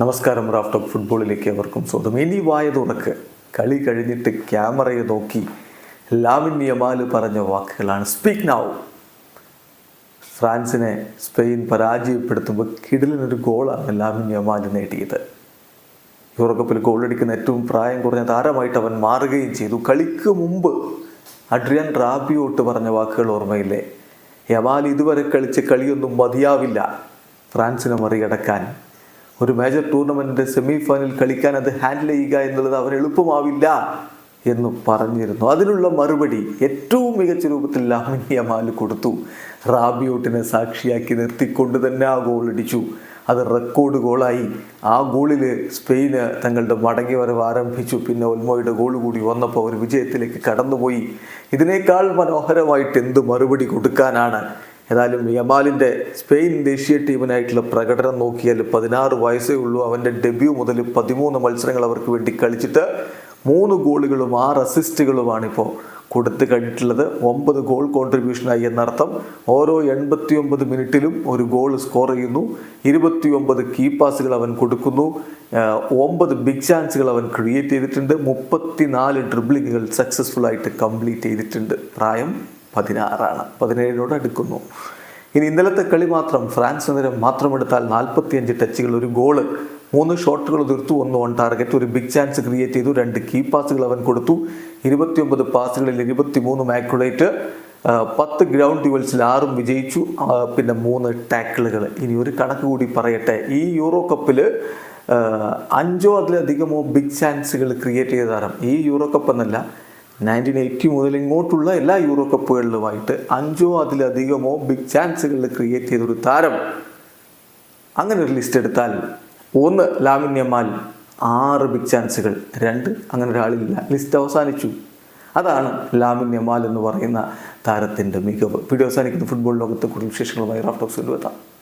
നമസ്കാരം Raf talk ഫുട്ബോളിലേക്ക് അവർക്കും സ്വന്തം ഇനി വായ തുറക്ക്. കളി കഴിഞ്ഞിട്ട് ക്യാമറയെ നോക്കി ലാമിൻ യമാൽ പറഞ്ഞ വാക്കുകളാണ്. സ്പീക്ക് നൗ ഫ്രാൻസിനെ സ്പെയിൻ പരാജയപ്പെടുത്തുമ്പോൾ കിടിലിനൊരു ഗോളാണ് ലാമിൻ യമാൽ നേടിയത്. യൂറോകപ്പിൽ ഗോളടിക്കുന്ന ഏറ്റവും പ്രായം കുറഞ്ഞ താരമായിട്ട് അവൻ മാറുകയും ചെയ്തു. കളിക്ക് മുമ്പ് അഡ്രിയൻ റാബിയോട്ട് പറഞ്ഞ വാക്കുകൾ ഓർമ്മയില്ലേ? യമാൽ ഇതുവരെ കളിച്ച് കളിയൊന്നും മതിയാവില്ല. ഫ്രാൻസിനെ മറികടക്കാൻ ഒരു മേജർ ടൂർണമെന്റിന്റെ സെമി ഫൈനൽ കളിക്കാൻ അത് ഹാൻഡിൽ ചെയ്യുക എന്നുള്ളത് അവർ എളുപ്പമാവില്ല എന്ന് പറഞ്ഞിരുന്നു. അതിനുള്ള മറുപടി ഏറ്റവും മികച്ച രൂപത്തിൽ ലാമിൻ യമാൽ കൊടുത്തു. റാബിയോട്ടിനെ സാക്ഷിയാക്കി നിർത്തിക്കൊണ്ട് തന്നെ ആ ഗോൾ അടിച്ചു. അത് റെക്കോർഡ് ഗോളായി ആ ഗോളിൽ സ്പെയിന് തങ്ങളുടെ മടങ്ങി വരവ് ആരംഭിച്ചു. പിന്നെ ഒൽമോയുടെ ഗോൾ കൂടി വന്നപ്പോൾ അവർ വിജയത്തിലേക്ക് കടന്നുപോയി. ഇതിനേക്കാൾ മനോഹരമായിട്ട് എന്ത് മറുപടി കൊടുക്കാനാണ് ഏതായാലും യമാലിന്റെ സ്പെയിൻ ദേശീയ ടീമിനായിട്ടുള്ള പ്രകടനം നോക്കിയാൽ പതിനാറ് വയസ്സേ ഉള്ളൂ. അവന്റെ ഡെബ്യൂ മുതൽ പതിമൂന്ന് മത്സരങ്ങൾ അവർക്ക് വേണ്ടി കളിച്ചിട്ട് മൂന്ന് ഗോളുകളും ആറ് അസിസ്റ്റുകളുമാണ് ഇപ്പോൾ കൊടുത്തു കഴിഞ്ഞിട്ടുള്ളത്. ഒമ്പത് ഗോൾ കോൺട്രിബ്യൂഷനായി എന്നർത്ഥം ഓരോ എൺപത്തി ഒമ്പത് മിനിറ്റിലും ഒരു ഗോൾ സ്കോർ ചെയ്യുന്നു. ഇരുപത്തി ഒമ്പത് കീ പാസുകൾ അവൻ കൊടുക്കുന്നു. ഒമ്പത് ബിഗ് ചാൻസുകൾ അവൻ ക്രിയേറ്റ് ചെയ്തിട്ടുണ്ട്. മുപ്പത്തി നാല് ഡ്രിബ്ലിങ്ങുകൾ സക്സസ്ഫുൾ ആയിട്ട് കംപ്ലീറ്റ് ചെയ്തിട്ടുണ്ട്. പ്രായം പതിനാറാണ്. പതിനേഴിനോട് അടുക്കുന്നു. ഇനി ഇന്നലത്തെ കളി മാത്രം ഫ്രാൻസ് നിരം മാത്രം എടുത്താൽ നാൽപ്പത്തിയഞ്ച് ടച്ചുകൾ ഒരു ഗോൾ മൂന്ന് ഷോട്ടുകൾ തീർത്തു ഒന്ന് ഓൺ ടാർഗറ്റ് ഒരു ബിഗ് ചാൻസ് ക്രിയേറ്റ് ചെയ്തു രണ്ട് കീ പാസുകൾ അവൻ കൊടുത്തു. ഇരുപത്തിയൊമ്പത് പാസുകളിൽ ഇരുപത്തി മൂന്ന് മാക്കുലേറ്റ് പത്ത് ഗ്രൗണ്ട് ഡ്യുവൽസിൽ ആറും വിജയിച്ചു പിന്നെ മൂന്ന് ടാക്കിളുകൾ ഇനി ഒരു കണക്ക് കൂടി പറയട്ടെ. ഈ യൂറോ കപ്പിൽ അഞ്ചോ അതിലധികമോ ബിഗ് ചാൻസുകൾ ക്രിയേറ്റ് ചെയ്ത താരം. ഈ യൂറോ കപ്പ് എന്നല്ല നയന്റീൻ എയ്റ്റി മുതൽ ഇങ്ങോട്ടുള്ള എല്ലാ യൂറോ കപ്പുകളിലുമായിട്ട് അഞ്ചോ അതിലധികമോ ബിഗ് ചാൻസുകൾ ക്രിയേറ്റ് ചെയ്തൊരു താരം. അങ്ങനെ ഒരു ലിസ്റ്റ് എടുത്താൽ ഒന്ന് ലാമിൻ യമാൽ ആറ് ബിഗ് ചാൻസുകൾ രണ്ട് അങ്ങനെ ഒരാളില്ല ലിസ്റ്റ് അവസാനിച്ചു. അതാണ് ലാമിൻ എന്ന് പറയുന്ന താരത്തിന്റെ മികവ്. വീഡിയോ അവസാനിക്കുന്ന. ഫുട്ബോൾ ലോകത്തെ കൂടുതൽ വിശേഷങ്ങളുമായി റാഫ്റ്റോക്സിൽ എത്താം